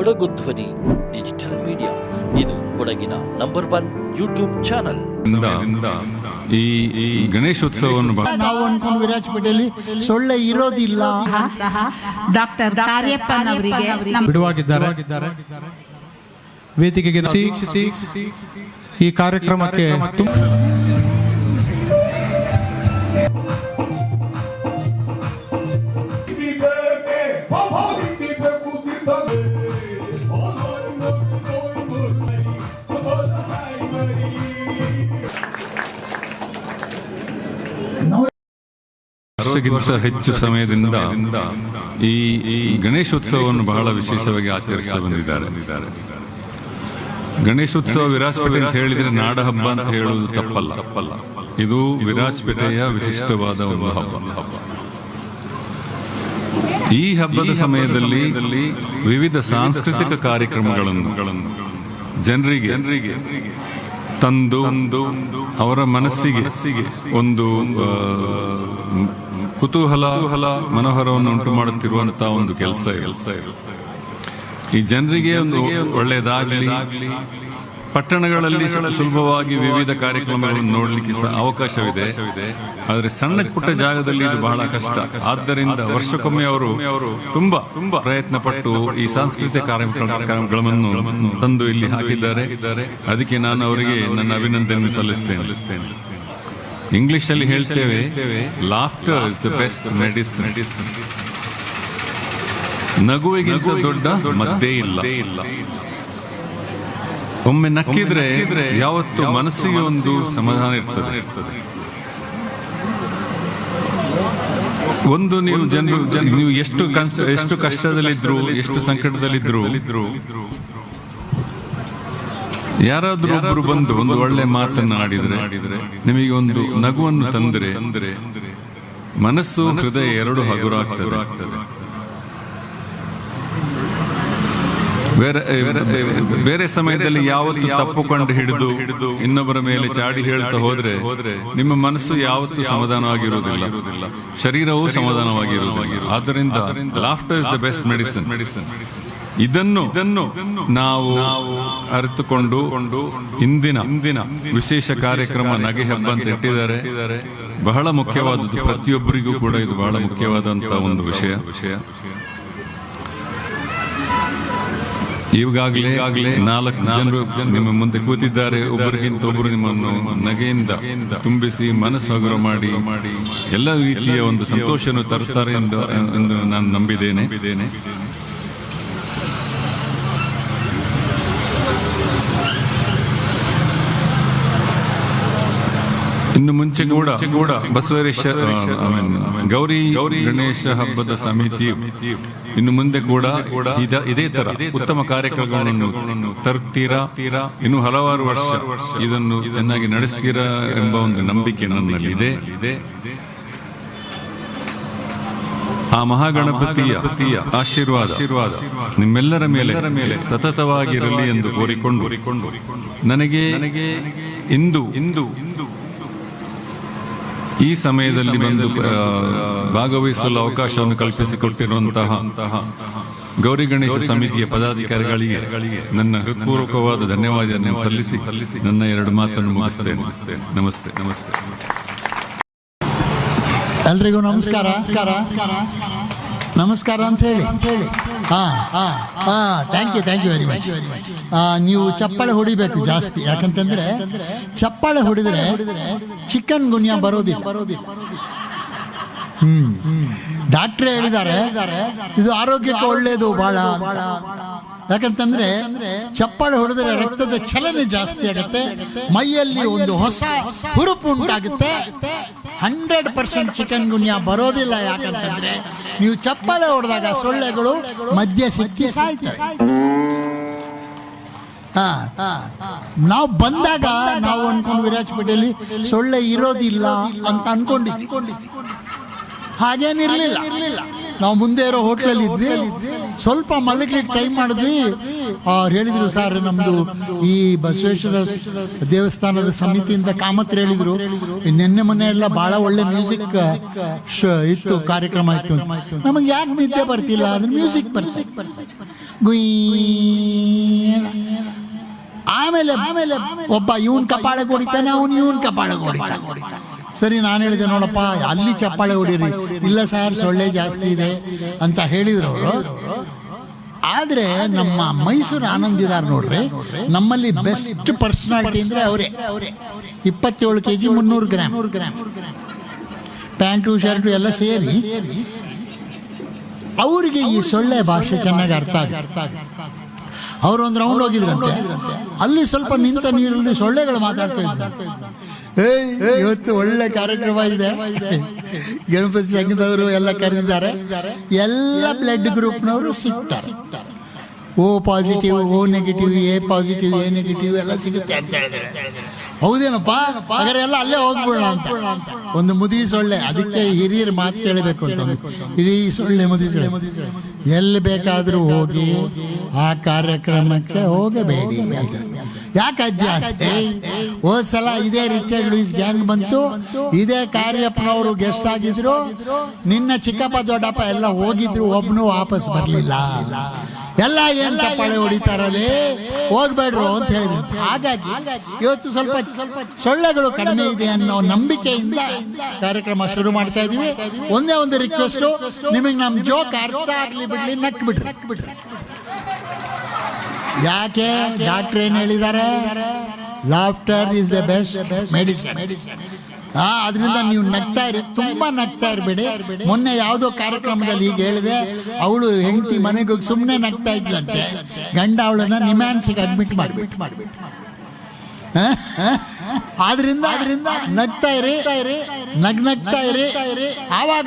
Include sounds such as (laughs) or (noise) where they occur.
ಕೊಡಗು ಧ್ವನಿ digital media. ಇದು ಕೊಡಗಿನ ನಂಬರ್ ಒನ್ ಯೂಟ್ಯೂಬ್ ಚಾನಲ್. ಈ ಈ ಗಣೇಶೋತ್ಸವವನ್ನು ನಾವು ಅನ್ಕೊಂಡು ವಿರಾಜಪೇಟೆಯಲ್ಲಿ ಸೊಳ್ಳೆ ಇರೋದಿಲ್ಲ. ಡಾಕ್ಟರ್ ಕಾರ್ಯಪ್ಪನವರಿಗೆ ಬಿಡುವಾಗಿದ್ದಾರೆ. ವೇದಿಕೆಗೆ ವೀಕ್ಷಿಸಿ ಈ ಕಾರ್ಯಕ್ರಮಕ್ಕೆ ವರ್ಷಕ್ಕಿಂತ ಹೆಚ್ಚು ಸಮಯದಿಂದ ಈ ಗಣೇಶೋತ್ಸವವನ್ನು ಬಹಳ ವಿಶೇಷವಾಗಿ ಆಚರಿಸ್ತಾ ಬಂದಿದ್ದಾರೆ. ಗಣೇಶೋತ್ಸವ ವಿರಾಜಪೇಟೆ ಅಂತ ಹೇಳಿದ್ರೆ ನಾಡ ಹಬ್ಬ ಅಂತ ಹೇಳುವುದು ತಪ್ಪಲ್ಲ. ತಪ್ಪಲ್ಲ ಇದು ವಿರಾಜಪೇಟೆಯ ವಿಶಿಷ್ಟವಾದ ಒಂದು ಹಬ್ಬ. ಈ ಹಬ್ಬದ ಸಮಯದಲ್ಲಿ ವಿವಿಧ ಸಾಂಸ್ಕೃತಿಕ ಕಾರ್ಯಕ್ರಮಗಳನ್ನು ಜನರಿಗೆ ಜನರಿಗೆ ತಂದು ಅವರ ಮನಸ್ಸಿಗೆ ಒಂದು ಕುತೂಹಲ, ಮನೋಹರವನ್ನು ಉಂಟು ಮಾಡುತ್ತಿರುವಂತಹ ಒಂದು ಕೆಲಸ ಕೆಲಸ ಈ ಜನರಿಗೆ ಒಂದು ಒಳ್ಳೆಯದಾಗಲಿ ಪಟ್ಟಣಗಳಲ್ಲಿ ಸುಲಭವಾಗಿ ವಿವಿಧ ಕಾರ್ಯಕ್ರಮಗಳನ್ನು ನೋಡಲಿಕ್ಕೆ ಸಹ ಅವಕಾಶವಿದೆ. ಆದರೆ ಸಣ್ಣ ಪುಟ್ಟ ಜಾಗದಲ್ಲಿ ಇದು ಬಹಳ ಕಷ್ಟ. ಆದ್ದರಿಂದ ವರ್ಷಕ್ಕೊಮ್ಮೆ ಅವರು ತುಂಬಾ ತುಂಬಾ ಪ್ರಯತ್ನ ಪಟ್ಟು ಈ ಸಾಂಸ್ಕೃತಿಕ ಕಾರ್ಯಕ್ರಮಗಳನ್ನು ತಂದು ಇಲ್ಲಿ ಹಾಕಿದ್ದಾರೆ. ಅದಕ್ಕೆ ನಾನು ಅವರಿಗೆ ನನ್ನ ಅಭಿನಂದನೆ ಸಲ್ಲಿಸ್ತೇನೆ. ಇಂಗ್ಲಿಷ್ ಅಲ್ಲಿ ಹೇಳ್ತೇವೆ laughter is the best medicine ನಗುವಿಗಿಂತ ದೊಡ್ಡ ಮದ್ದೇ ಇಲ್ಲ. ಒಮ್ಮೆ ನಕ್ಕಿದ್ರೆ ಯಾವತ್ತು ಮನಸ್ಸಿಗೆ ಒಂದು ಸಮಾಧಾನ ಇರ್ತದೆ. ಒಂದು ನೀವು ಜನರು ನೀವು ಎಷ್ಟು ಎಷ್ಟು ಕಷ್ಟದಲ್ಲಿದ್ರು ಎಷ್ಟು ಸಂಕಟದಲ್ಲಿದ್ರು ಯಾರಾದ್ರೂ ಒಬ್ರು ಬಂದು ಒಂದು ಒಳ್ಳೆ ಮಾತನ್ನು ಆಡಿದ್ರೆ ನಿಮಗೆ ಒಂದು ನಗುವನ್ನು ತಂದ್ರೆ ಮನಸ್ಸು ಹೃದಯ ಎರಡು ಹಗುರಾಗ್ತದೆ. ಬೇರೆ ಬೇರೆ ಸಮಯದಲ್ಲಿ ಯಾವತ್ತು ತಪ್ಪು ಕಂಡು ಹಿಡಿದು ಇನ್ನೊಬ್ಬರ ಮೇಲೆ ಚಾಡಿ ಹೇಳ್ತಾ ಹೋದ್ರೆ ನಿಮ್ಮ ಮನಸ್ಸು ಯಾವತ್ತೂ ಸಮಾಧಾನವಾಗಿರುವುದಿಲ್ಲ. ಶರೀರವೂ ಸಮಾಧಾನವಾಗಿರುವುದಿಲ್ಲ. ಆದ್ದರಿಂದ laughter is the best medicine ಇದನ್ನು ಇದನ್ನು ನಾವು ಅರಿತುಕೊಂಡು ಇಂದಿನ ಇಂದಿನ ವಿಶೇಷ ಕಾರ್ಯಕ್ರಮ ನಗೆ ಹಬ್ಬ ಅಂತ ಇಟ್ಟಿದ್ದಾರೆ. ಬಹಳ ಮುಖ್ಯವಾದದ್ದು ಪ್ರತಿಯೊಬ್ಬರಿಗೂ ಕೂಡ ಇದು ಬಹಳ ಮುಖ್ಯವಾದಂತಹ ಒಂದು ವಿಷಯ ವಿಷಯ. ಈಗಾಗಲೇ ಆಗಲೇ ನಾಲ್ಕು ಜನರು ನಿಮ್ಮ ಮುಂದೆ ಕೂತಿದ್ದಾರೆ. ಒಬ್ಬರಿಗಿಂತ ಒಬ್ಬರು ನಿಮ್ಮನ್ನು ನಗೆಯಿಂದ ತುಂಬಿಸಿ ಮನಸ್ಸು ಹಗುರ ಮಾಡಿ ಎಲ್ಲ ರೀತಿಯ ಒಂದು ಸಂತೋಷವನ್ನು ತರುತ್ತಾರೆ ಎಂದು ಎಂದು ನಾನು ನಂಬಿದ್ದೇನೆ. ಇನ್ನು ಮುಂಚೆ ಕೂಡ ಕೂಡ mean, ಗೌರಿ ಗೌರಿ ಗಣೇಶ ಹಬ್ಬದ ಸಮಿತಿಯು ಇನ್ನು ಮುಂದೆ ಕೂಡ ಇದ- ತರ ಉತ್ತಮ ಕಾರ್ಯಕ್ರಮಗಳನ್ನು ತರ್ತೀರಾ? ಇನ್ನು ಹಲವಾರು ವರ್ಷ ಇದನ್ನು ಚೆನ್ನಾಗಿ ನಡೆಸ್ತೀರಾ ಎಂಬ ಒಂದು ನಂಬಿಕೆ ನನ್ನಲ್ಲಿ ಇದೆ. ಆ ಮಹಾಗಣಪತಿಯ ಆಶೀರ್ವಾದ ಆಶೀರ್ವಾದ ನಿಮ್ಮೆಲ್ಲರ ಮೇಲೆ ಮೇಲೆ ಸತತವಾಗಿರಲಿ ಎಂದು ಕೋರಿಕೊಂಡು ನನಗೆ ನನಗೆ ಇಂದು ಇಂದು ಈ ಸಮಯದಲ್ಲಿ ಬಂದು ಭಾಗವಹಿಸಲು ಅವಕಾಶವನ್ನು ಕಲ್ಪಿಸಿಕೊಟ್ಟಿರುವಂತಹ ಗೌರಿ ಗಣೇಶ ಸಮಿತಿಯ ಪದಾಧಿಕಾರಿಗಳಿಗೆ ನನ್ನ ಹೃತ್ಪೂರ್ವಕವಾದ ಧನ್ಯವಾದವನ್ನು ಸಲ್ಲಿಸಿ ನನ್ನ ಎರಡು ಮಾತನ್ನು ಮುಗಿಸ್ತೇನೆ. ನಮಸ್ತೆ. ನಮಸ್ತೆ ಎಲ್ರಿಗೂ ನಮಸ್ಕಾರ. ನಮಸ್ಕಾರ ಅಂತ ಹೇಳಿ. ಹಾಂ ಹಾಂ ಹಾಂ thank you thank you very much ನೀವು ಚಪ್ಪಾಳೆ ಹೊಡಿಬೇಕು ಜಾಸ್ತಿ. ಯಾಕಂತಂದ್ರೆ ಚಪ್ಪಾಳೆ ಹೊಡಿದ್ರೆ ಚಿಕನ್ ಗುನ್ಯಾ ಬರೋದಿಲ್ಲ. ಬರೋದಿಲ್ಲ ಹ್ಮ್. ಡಾಕ್ಟ್ರೇ ಹೇಳಿದ್ದಾರೆ, ಇದು ಆರೋಗ್ಯಕ್ಕೆ ಒಳ್ಳೆಯದು ಬಹಳ ಯಾಕಂತಂದ್ರೆ ಚಪ್ಪಾಳೆ ಹೊಡೆದ್ರೆ ರಕ್ತದ ಚಲನೆ ಜಾಸ್ತಿ ಆಗುತ್ತೆ. ಮೈಯಲ್ಲಿ ಒಂದು ಹೊಸ ಹುರುಪು ಉಂಟಾಗುತ್ತೆ. ಹಂಡ್ರೆಡ್ ಪರ್ಸೆಂಟ್ ಚಿಕನ್ ಗುನ್ಯಾ ಬರೋದಿಲ್ಲ ಯಾಕಂತಂದ್ರೆ ನೀವು ಚಪ್ಪಾಳೆ ಹೊಡೆದಾಗ ಸೊಳ್ಳೆಗಳು ಮಧ್ಯೆ ಸಿಕ್ಕಿ ಸಾಯ್ತವೆ. ಹಾ ನಾವು ಬಂದಾಗ ನಾವು ಅನ್ಕೊಂಡು ವಿರಾಜಪೇಟೆಯಲ್ಲಿ ಸೊಳ್ಳೆ ಇರೋದಿಲ್ಲ ಅಂತ ಅನ್ಕೊಂಡಿದ್ವಿ. ಹಾಗೇನಿರ್ಲಿಲ್ಲ. ನಾವು ಮುಂದೆ ಇರೋ ಹೋಟ್ಲಲ್ಲಿ ಇದ್ವಿ. ಸ್ವಲ್ಪ ಮಲಗಲಿಕ್ಕೆ ಟೈಮ್ ಮಾಡಿದ್ವಿ. ಅವ್ರು ಹೇಳಿದ್ರು ಸರ್ ನಮ್ದು ಈ ಬಸವೇಶ್ವರ ದೇವಸ್ಥಾನದ ಸಮಿತಿಯಿಂದ ಕಾಮತ್ರ ಹೇಳಿದ್ರು. ನಿನ್ನೆ ಮೊನ್ನೆ ಎಲ್ಲ ಬಹಳ ಒಳ್ಳೆ ಮ್ಯೂಸಿಕ್ ಇತ್ತು ಕಾರ್ಯಕ್ರಮ ಇತ್ತು. ನಮಗೆ ಯಾಕೆ ನಿದ್ದೆ ಬರ್ತಿಲ್ಲ? ಅದ್ರ ಮ್ಯೂಸಿಕ್ ಬರ್ತಿ ಆಮೇಲೆ ಆಮೇಲೆ ಒಬ್ಬ ಇವನ್ ಕಪಾಳಕ್ಕೆ ಹೊಡಿತಾನೆ ಅವನು ಇವನ್ ಕಪಾಳಕ್ಕೆ ಹೊಡಿತಾನೆ. ಸರಿ, ನಾನು ಹೇಳಿದೆ ನೋಡಪ್ಪ, ಅಲ್ಲಿ ಚಪ್ಪಾಳೆ ಹೊಡೀರಿ. ಇಲ್ಲ ಸರ್, ಸೊಳ್ಳೆ ಜಾಸ್ತಿ ಇದೆ ಅಂತ ಹೇಳಿದ್ರು ಅವರು. ಆದ್ರೆ ನಮ್ಮ ಮೈಸೂರು ಆನಂದ್ ಇದಾರೆ ನೋಡ್ರಿ, ನಮ್ಮಲ್ಲಿ ಬೆಸ್ಟ್ ಪರ್ಸನಾಲಿಟಿ ಅಂದ್ರೆ ಅವರೇ. ಇಪ್ಪತ್ತೇಳು ಕೆ ಜಿ ಮುನ್ನೂರು ಗ್ರಾಮ್. ಪ್ಯಾಂಟು, ಶರ್ಟು ಎಲ್ಲ ಸೇರಿ ಅವರಿಗೆ ಈ ಸೊಳ್ಳೆ ಭಾಷೆ ಚೆನ್ನಾಗಿ ಅರ್ಥ ಆಗುತ್ತೆ. ಅವರು ಒಂದು ರೌಂಡ್ ಹೋಗಿದ್ರಂತೆ. ಅಲ್ಲಿ ಸ್ವಲ್ಪ ನಿಂತ ನೀರಲ್ಲಿ ಸೊಳ್ಳೆಗಳು ಮಾತಾಡ್ತಾ ಇದ್ದಾರೆ ಇವತ್ತು ಒಳ್ಳೆ ಕಾರ್ಯಕ್ರಮ ಇದೆ (laughs) ಗಣಪತಿ ಸಂಘದವರು ಎಲ್ಲ ಕರೆದಿದ್ದಾರೆ. ಎಲ್ಲ ಬ್ಲಡ್ ಗ್ರೂಪ್ನವರು ಸಿಗ್ತಾರೆ. O positive O negative A positive A negative ಎಲ್ಲ ಸಿಗುತ್ತೆ ಅಂತ ಹೇಳಿದ್ರೆ ಹೌದೇನಪ್ಪ? ಹಾಗಾದ್ರೆ ಎಲ್ಲ ಅಲ್ಲೇ ಹೋಗ್ಬಿಡೋಣ ಅಂತ. ಒಂದು ಮುದಿ ಸೊಳ್ಳೆ ಅದಕ್ಕೆ ಹಿರಿಯರ ಮಾತು ಕೇಳಬೇಕು ಅಂತ ಹಿರಿ ಸೊಳ್ಳೆ ಮುದಿ ಸೊಳ್ಳೆ ಎಲ್ಲಿ ಬೇಕಾದರೂ ಹೋಗಿ ಆ ಕಾರ್ಯಕ್ರಮಕ್ಕೆ ಹೋಗಬೇಡಿ ಅಂತ. ಯಾಕೆ ಅಜ್ಜ? ಹೋದ್ ಸಲ ಇದೇ ರಿಚರ್ಡ್ ಲೂಯಿಸ್ ಗ್ಯಾಂಗ್ ಬಂತು. ಇದೇ ಕಾರ್ಯಪ್ಪನವರು ಗೆಸ್ಟ್ ಆಗಿದ್ರು. ನಿನ್ನ ಚಿಕ್ಕಪ್ಪ ದೊಡ್ಡಪ್ಪ ಎಲ್ಲ ಹೋಗಿದ್ರು. ಒಬ್ನು ವಾಪಸ್ ಬರ್ಲಿಲ್ಲ. ಎಲ್ಲ ಏನ್ ಚಪ್ಪಾಳೆ ಹೊಡಿತಾರಲ್ಲಿ? ಹೋಗ್ಬೇಡ್ರು ಅಂತ ಹೇಳಿದ್ರು. ಹಾಗಾಗಿ ಇವತ್ತು ಸ್ವಲ್ಪ ಸ್ವಲ್ಪ ಸೊಳ್ಳೆಗಳು ಕಡಿಮೆ ಇದೆ ಅನ್ನೋ ನಂಬಿಕೆಯಿಂದ ಕಾರ್ಯಕ್ರಮ ಶುರು ಮಾಡ್ತಾ ಇದೀವಿ. ಒಂದೇ ಒಂದು ರಿಕ್ವೆಸ್ಟ್ ನಿಮಗೆ ನಮ್ ಜೋಕ್ ಅರ್ಥ ಆಗ್ಲಿ ಬಿಡ್ಲಿ ನಕ್ ಬಿಡ್ರಿ. ಯಾಕೆ ಡಾಕ್ಟರ್ ಏನು ಹೇಳಿದ್ದಾರೆ? Laughter is the best medicine ಆ, ಅದರಿಂದ ನೀವು ನಗ್ತಾ ಇರಿ, ತುಂಬಾ ನಗ್ತಾ ಇರಬೇಡಿ. ಮೊನ್ನೆ ಯಾವುದೋ ಕಾರ್ಯಕ್ರಮದಲ್ಲಿ ಈಗ ಹೇಳಿದೆ, ಅವಳು ಹೆಂಡತಿ ಮನೆಗೆ ಸುಮ್ಮನೆ ನಗ್ತಾ ಇದ್ಲಂತೆ. ಗಂಡ ಅವಳನ್ನ ನಿಮ್ಯಾನ್ಸಿಗೆ ಅಡ್ಮಿಟ್ ಮಾಡ್ಬಿಟ್ಟು ಮಾಡ್ಬಿಟ್ಟು ಆದ್ರಿಂದ ಅದರಿಂದ ನಗ್ತಾ ಇರಿ ನಗ್ ನಗ್ತಾ ಇರಿ. ಆವಾಗ